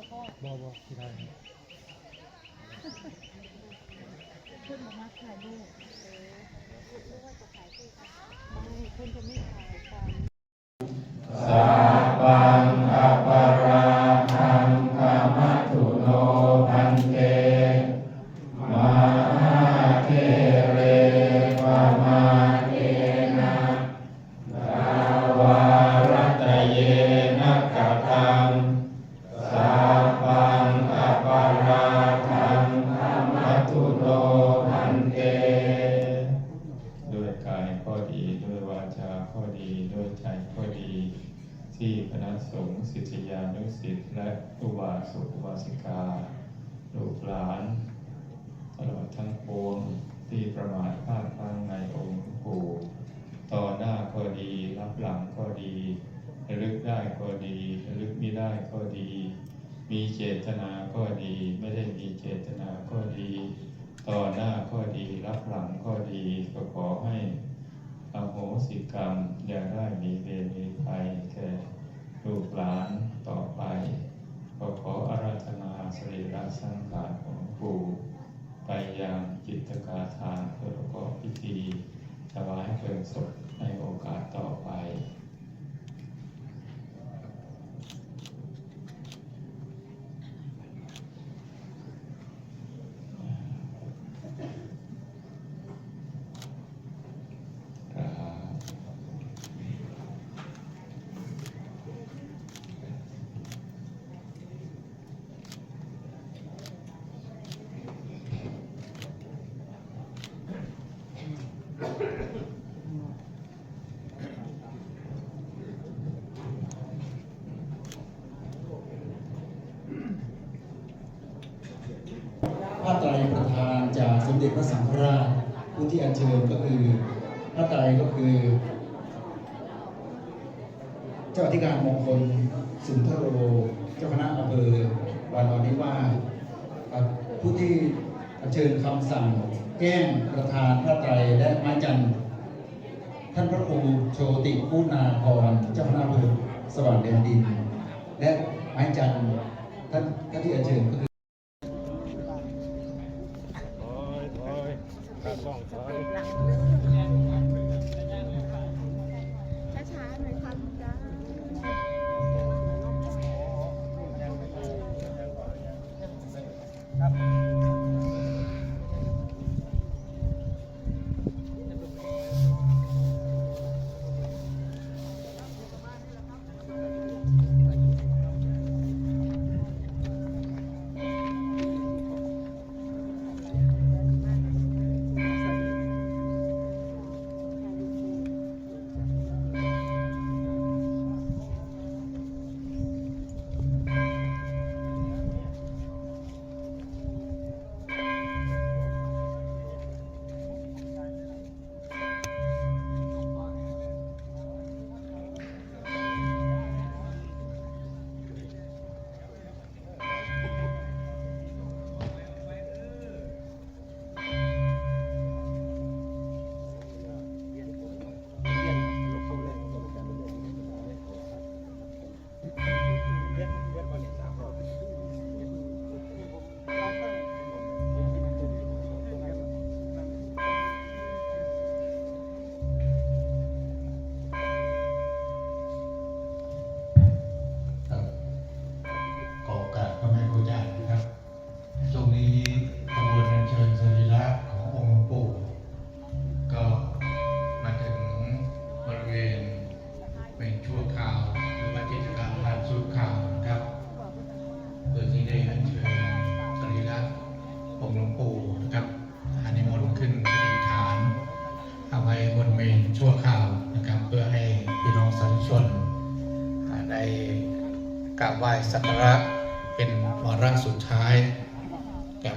บ่บ่ที่ได้ครับขึ้นมามาถ่ายรูปไม่ว่าจะถ่ายคู่กันไม่คุณจะไม่ขายกันสัพพังานุศิษย์และอุบาสกอุบาสิกาลูกหลานตลอดทั้งปวงที่ประมาทพลาดพลั้งในองค์ปู่ต่อหน้าก็ดีรับหลังก็ดีระลึกได้ก็ดีระลึกไม่ได้ก็ดี มีเจตนาก็ดี ไม่ได้มีเจตนาก็ดี ต่อหน้าก็ดีรับหลังก็ดีก็ขอให้อโหสิกรรมอย่าได้มีเวรมีภัยแก่ลูกหลานต่อไปก็ขออาราธนาสรีระสังขารของหลวงปู่ายามจิตกาทานเพื่อประกอบพิธีถวายเพลิงศพในโอกาสต่อไป ผ้าไตรประธานจากสมเด็จพระสังฆราชผู้ที่อัญเชิญก็คือพระไตรก็คือ เจ้าอธิการมงคลสุนทโร เจ้าคณะอำเภอวานอนนิวาสอะผู้ที่อัญเชิญคำสั่งแก้งประธานพระไตรและไม้จันท่านพระครูโชติพูนาพรเจ้าคณะอำเภอสว่างแดนดิน และไม้จันท่านที่อัญเชิญก็คือ สักการะเป็นวาระสุดท้ายกับ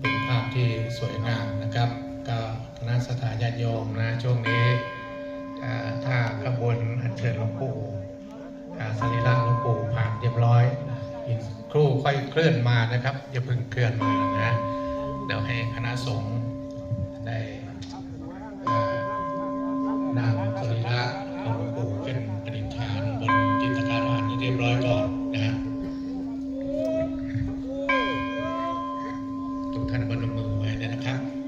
เป็นภาพที่สวยงามนะครับ ก็คณะสถาญาติโยมนะช่วงนี้ถ้าขบวนอัญเชิญหลวงปู่อ่าสรีระหลวงปู่ผ่านเรียบร้อยอีกครู่ค่อยเคลื่อนมานะครับอย่าเพิ่งเคลื่อนมานะเดี๋ยวให้คณะสงฆ์ ท่านบรมมือไว้นะครับ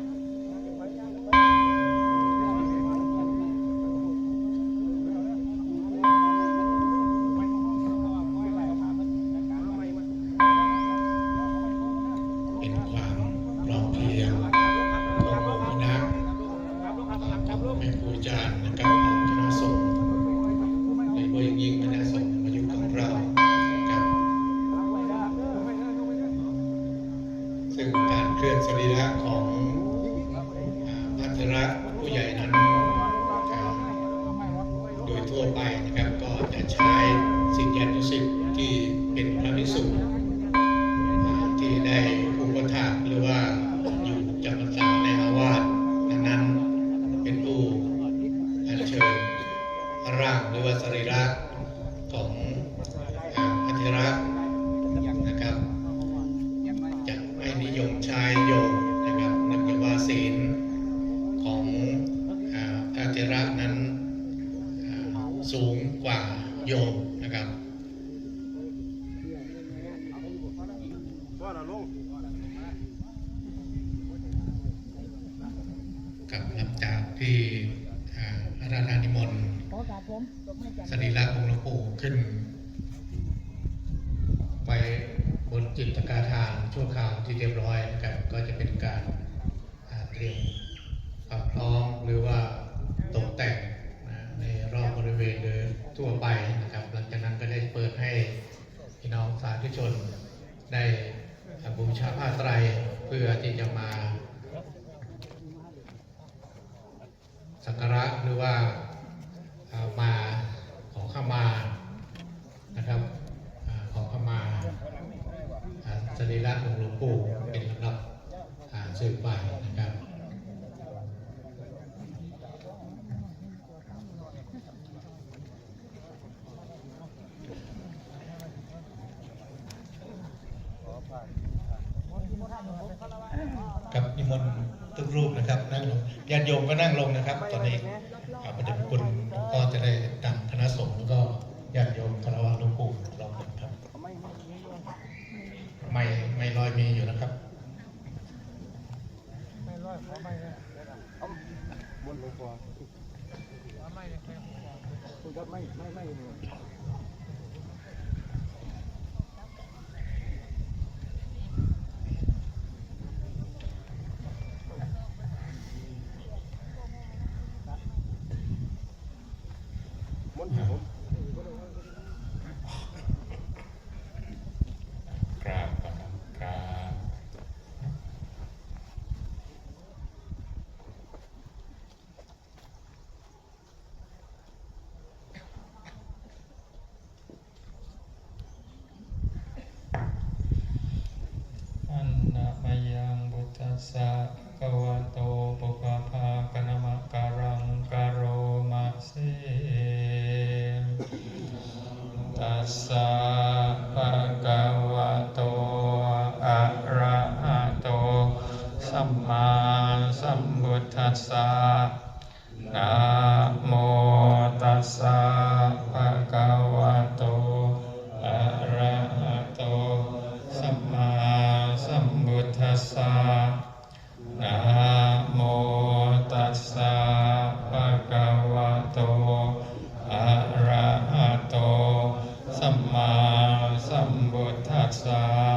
กับหลังจากที่อ่าพระราชานิมนต์ขอกราบผมดอกไม้จันทสร์รีระองค์หลวงปู่ขึ้น ไปบนจิตกาทางชั่วคราวที่เรียบร้อยนะครับก็จะเป็นการอ่าเตรียมความพร้อมหรือว่าตกแต่งนะในรอบบริเวณโดยทั่วไปนะครับ หลังจากนั้นก็ได้เปิดให้พี่น้องสาธุชนได้อ่าบูชาผ้าไตรเพื่อที่จะมาสักการะหรือว่า อ่ามาขอเข้ามานะครับอาขอเข้ามาอ่า สรีระของหลวงปู่เป็นลำดับสืบไปนะครับครับนิมนต์ทุกรูปนะครับนั่งลงญาติโยมก็นั่งลงนะครับ ตอนนี้พระเดชพระคุณหลวงพ่อจะได้นำคณะสงฆ์แล้วก็ญาติโยมคารวะหลวงปู่รองกันครับไม่ไม่ลอยมีอยู่นะครับ กราบก่อนนะกราบ อันนะมายังบุตตสสะภะคะวะโตปุพพาคณมะการังกะโรมาเสตั สสะภะคะวะโต อะระหะโต สัมมาสัมพุทธัสสะนะโมตัสสะ พุ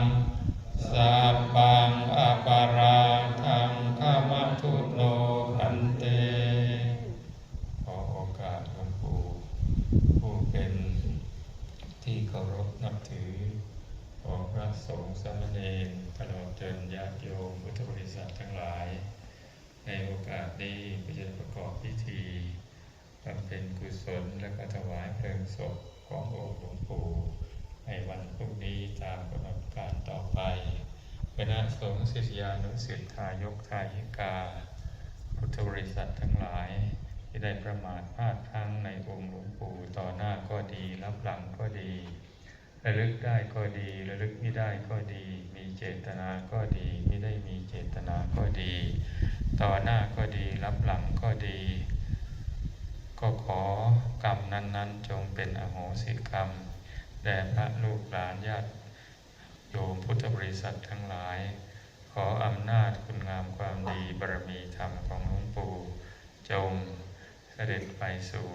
งสัพพังอปาราทังขามทุโนพันเต ขอโอกาสหลวงปู่ผู้เป็นที่เคารพนับถือ ของพระสงฆ์สามเณรตลอดจนญาติโยมพุทธบริษัททั้งหลาย ในโอกาสนี้ก็จะประกอบพิธีบำเพ็ญกุศลและก็ถวายเพลิงศพขององค์หลวงปู่ ในวันพรุ่งนี้ตามกำหนดการต่อไปคณะสงฆ์ศิษยานุศิษย์ทายกทายิกา พุทธบริษัททั้งหลาย ที่ได้ประมาทพลาดพลั้งในองค์หลวงปู่ต่อหน้าก็ดีรับหลังก็ดีระลึกได้ก็ดีระลึกไม่ได้ก็ดี มีเจตนาก็ดี ไม่ได้มีเจตนาก็ดี ต่อหน้าก็ดีรับหลังก็ดี ก็ขอกรรมนั้น ๆ จงเป็นอโหสิกรรม แด่พระลูกหลานญาติโยมพุทธบริษัททั้งหลาย ขออำนาจคุณงามความดีบารมีธรรมของหลวงปู่จงเสด็จไปสู่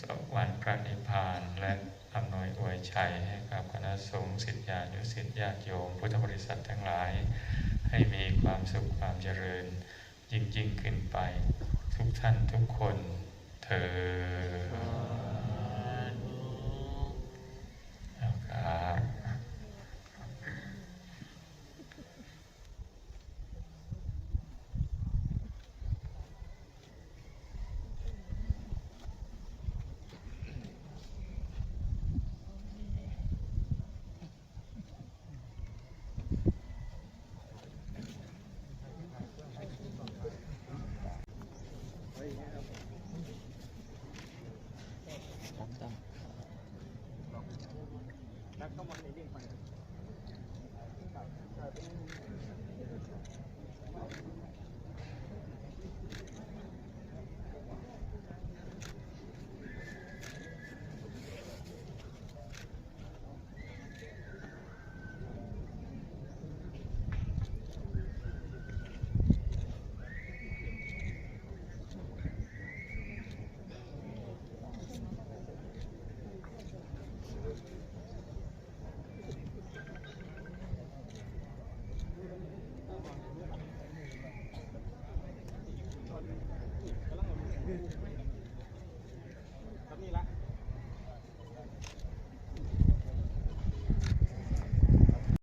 สวรรค์พระนิพพานและอำนวยอวยชัยให้กับคณะสงฆ์ศิษยานุศิษย์ญาติโยม พุทธบริษัททั้งหลาย ให้มีความสุขความเจริญยิ่งยิ่งขึ้นไป ทุกท่านทุกคนเธอ แล้วก็มันเลี่ยงไปครับ